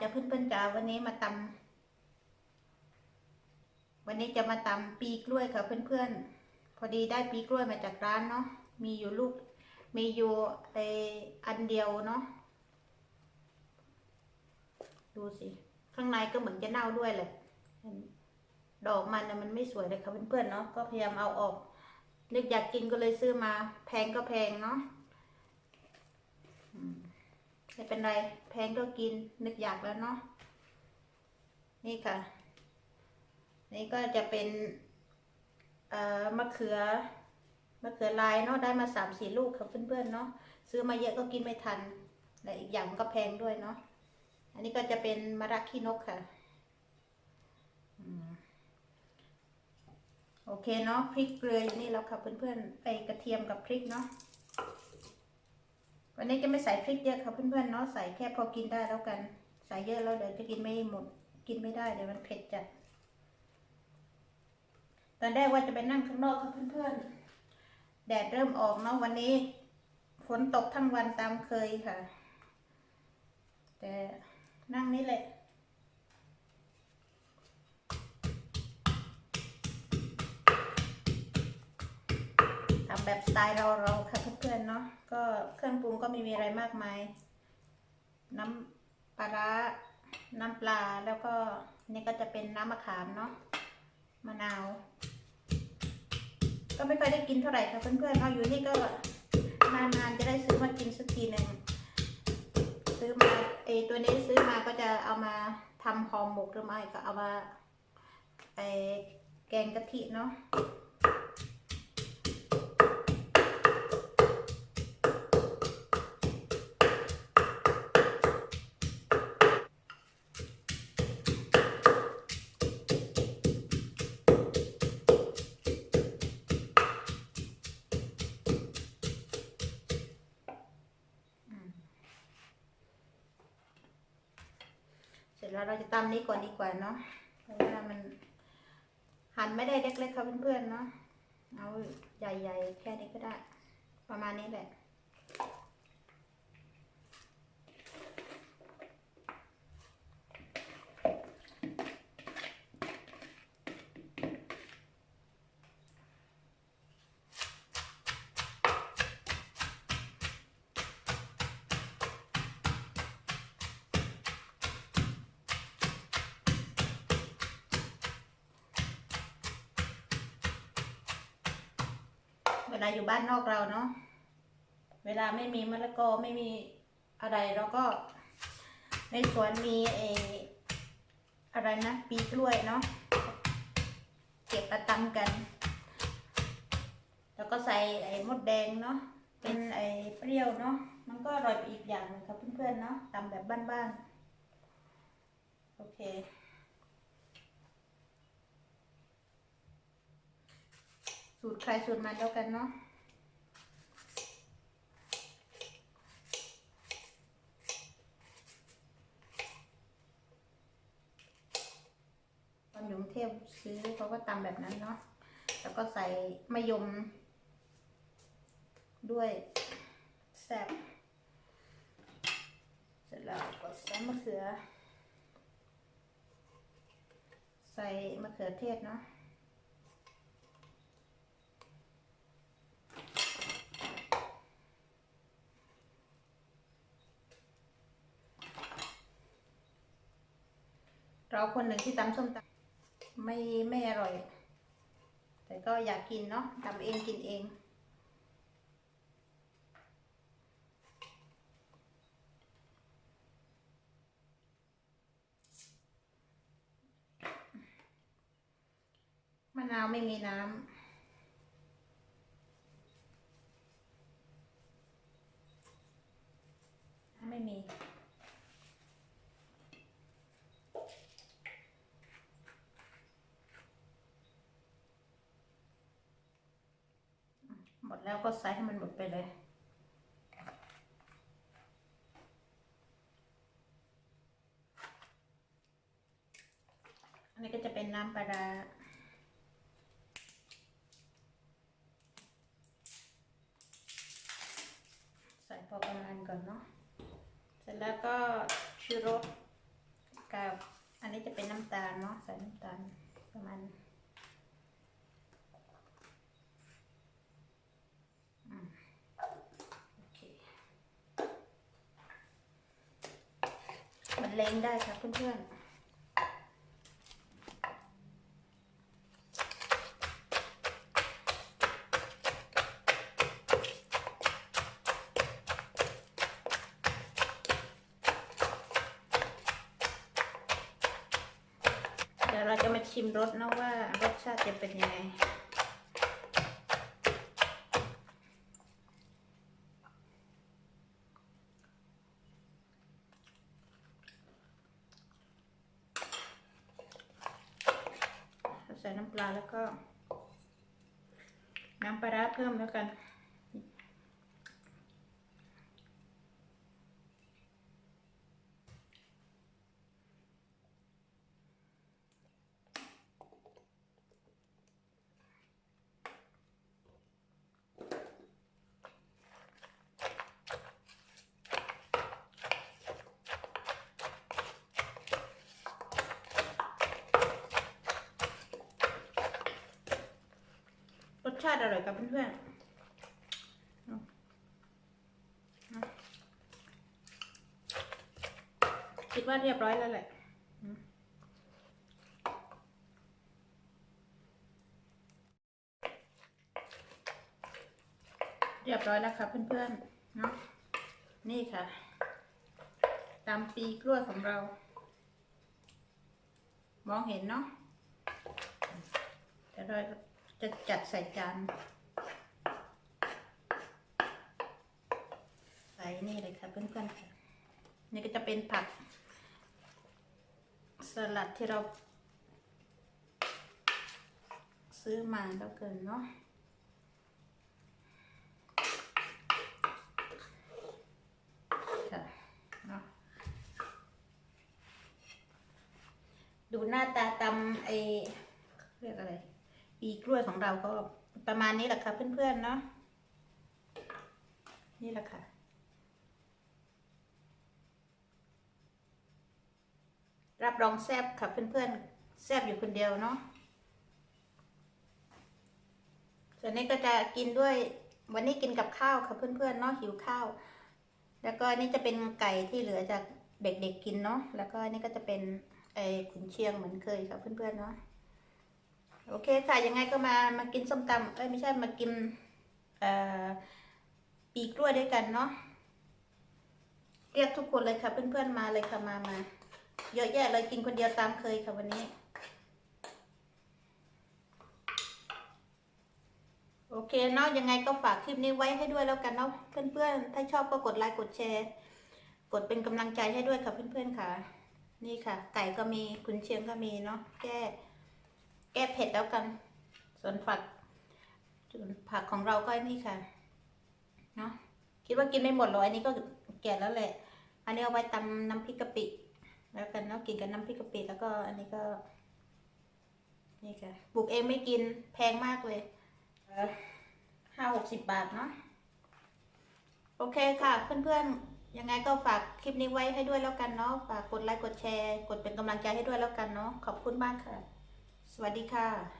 จะเพื่อนๆจ๋าวันนี้มาตำวันนี้จะมาตำปีกล้วยค่ะเพื่อนๆ พอดีได้ปีกล้วยมาจากร้านเนาะมีอยู่ลูกมีอยู่ไออันเดียวเนาะดูสิ ข้างในก็เหมือนจะเน่าด้วยแหละดอกมันนะมันไม่สวยเลยค่ะเพื่อนๆเนาะก็พยายามเอาออกนึกอยากกินก็เลยซื้อมา แพงก็แพงเนาะ ไม่เป็นไรแพงก็กินนึกอยากแล้วเนาะนี่ค่ะ นี่ก็จะเป็นเอ่อมะเขือมะเขือลายเนาะได้มาสามสี่ลูกค่ะเพื่อนๆเนาะซื้อมาเยอะก็กินไม่ทันและอีกอย่างก็แพงด้วยเนาะอันนี้ก็จะเป็นมะระขี้นกค่ะโอเคเนาะพริกเกลืออยู่นี่แล้วค่ะเพื่อนๆไปกระเทียมกับพริกเนาะ วันนี้จะไม่ใส่พริกเยอะค่ะเพื่อนๆเนาะใส่แค่พอกินได้แล้วกัน ใส่เยอะแล้วเดี๋ยวจะกินไม่หมด กินไม่ได้เดี๋ยวมันเผ็ดจัดตอนแรกว่าจะไปนั่งข้างนอกค่ะเพื่อนๆ แดดเริ่มออกเนาะวันนี้ฝนตกทั้งวันตามเคยค่ะ แต่นั่งนี่แหละ ทำแบบสไตล์เราเราๆค่ะเพื่อนๆเนาะก็เครื่องปรุงก็ไม่มีอะไรมากมาย น้ำปลาร้าน้ำปลาแล้วก็นี่ก็จะเป็นน้ำมะขามเนาะมะนาว ก็ไม่ค่อยได้กินเท่าไหร่ค่ะเพื่อนๆเอาอยู่นี่ก็นานๆจะได้ซื้อมากินสักทีหนึ่งซื้อมาเอตัวนี้ซื้อมาก็จะเอามาทำห่อหมกหรือไม่ก็เอามาไอแกงกะทิเนาะ เสร็จแล้วเราจะตำนี้ก่อนดีกว่าเนาะเพราะว่ามันหั่นไม่ได้เล็กๆค่ะเพื่อนๆเนาะเอาใหญ่ ๆ แค่นี้ก็ได้ ประมาณนี้แหละ ลาอยู่บ้านนอกเราเนาะเวลาไม่มีมะละกอไม่มีอะไรเราก็ ในสวนมีเอออะไรนะปีกล้วยเนาะเก็บมาตำกัน แล้วก็ใส่ไอ้มดแดงเนาะเป็นไอ้เปรี้ยวเนาะมันก็อร่อยไปอีกอย่างหนึงครับเพื่อนๆเนาะตำแบบบ้านๆโอเค สูตรใครสูตรมันแล้วกันเนาะตอนอยู่กรุงเทพซื้อเขาก็ตำแบบนั้นเนาะ แล้วก็ใส่มะยม ด้วยแซ่บเสร็จแล้วก็ใส่มะเขือ ใส่มะเขือเทศเนาะ เราคนหนึ่งที่ตำส้มตำไม่ไม่อร่อย แต่ก็อยากกินเนาะทำเองกินเองมะนาวไม่มีน้ำไม่มี หมด แล้วก็ใส่ให้มันหมดไปเลยอันนี้ก็จะเป็นน้ำปลาร้าใส่พอประมาณก่อนเนาะเสร็จแล้วก็ชูรสกับอันนี้จะเป็นน้ำตาลเนาะใส่น้ำตาลประมาณอืมโอเค มันเล้งได้ค่ะเพื่อนๆเดี๋ยวเราจะมาชิมรสนะว่ารสชาติจะเป็นยังไง ใส่น้ำปลาแล้วก็ น้ำปลาร้าเพิ่มแล้วกัน รส ชาติอร่อยกับเพื่อนๆคิดว่าเรียบร้อยแล้วแหละเรียบร้อยแล้วค่ะเพื่อนๆเนาะนี่ค่ะตามปีกล้วยของเรา มองเห็นเนาะแต่เรา จะจัดใส่จานใส่นี่เลยค่ะเพื่อนๆค่ะนี่ก็จะเป็นผัก สลัดที่เรา ซื้อมาแล้วเกินเนาะค่เนาะดูหน้าตาตำไอเรียกอะไร ปีกล้วยของเราก็ประมาณนี้แหละค่ะเพื่อนๆเนาะนี่แหละค่ะรับรองแซบค่ะเพื่อนๆแซบอยู่คนเดียวเนาะส่วนนี้ก็จะกินด้วยวันนี้กินกับข้าวค่ะเพื่อนๆเนาะหิวข้าว แล้วก็นี่จะเป็นไก่ที่เหลือจากเด็กๆกินเนาะแล้วก็นี่ก็จะเป็นไอ้ขุนเชียงเหมือนเคยค่ะเพื่อนๆเนาะ โอเคค่ะ ยังไงก็มามากินส้มตำเอ้ยไม่ใช่มากินปีกล้วยด้วยกันเนาะเรียกทุกคนเลยค่ะ เพื่อนๆมาเลยค่ะมามาเยอะแยะเลยกินคนเดียวตามเคยค่ะวันนี้ โอเคเนาะยังไงก็ฝากคลิปนี้ไว้ให้ด้วยแล้วกันเนาะเพื่อนๆ ถ้าชอบก็กดไลค์กดแชร์ กดเป็นกำลังใจให้ด้วยค่ะเพื่อนๆค่ะ นี่ค่ะ ไก่ก็มีกุนเชียงก็มีเนาะแก้ แก้เผ็ดแล้วกัน ส่วนผัก ส่วนผักของเราก็นี่ค่ะ เนาะคิดว่ากินไม่หมดหรอกอันนี้ก็แก่แล้วแหละ อันนี้เอาไว้ตำน้ำพริกกะปิ แล้วกันเนาะกินกับน้ำพริกกะปิแล้วก็อันนี้ก็ นี่ค่ะปลูกเองไม่กินแพงมากเลยห้าหกสิบบาทเนาะโอเคค่ะ เพื่อนๆ ยังไงก็ฝากคลิปนี้ไว้ให้ด้วยแล้วกันเนาะฝากกดไลค์กดแชร์ กดเป็นกำลังใจให้ด้วยแล้วกันเนาะขอบคุณมากค่ะ สวัสดีค่ะ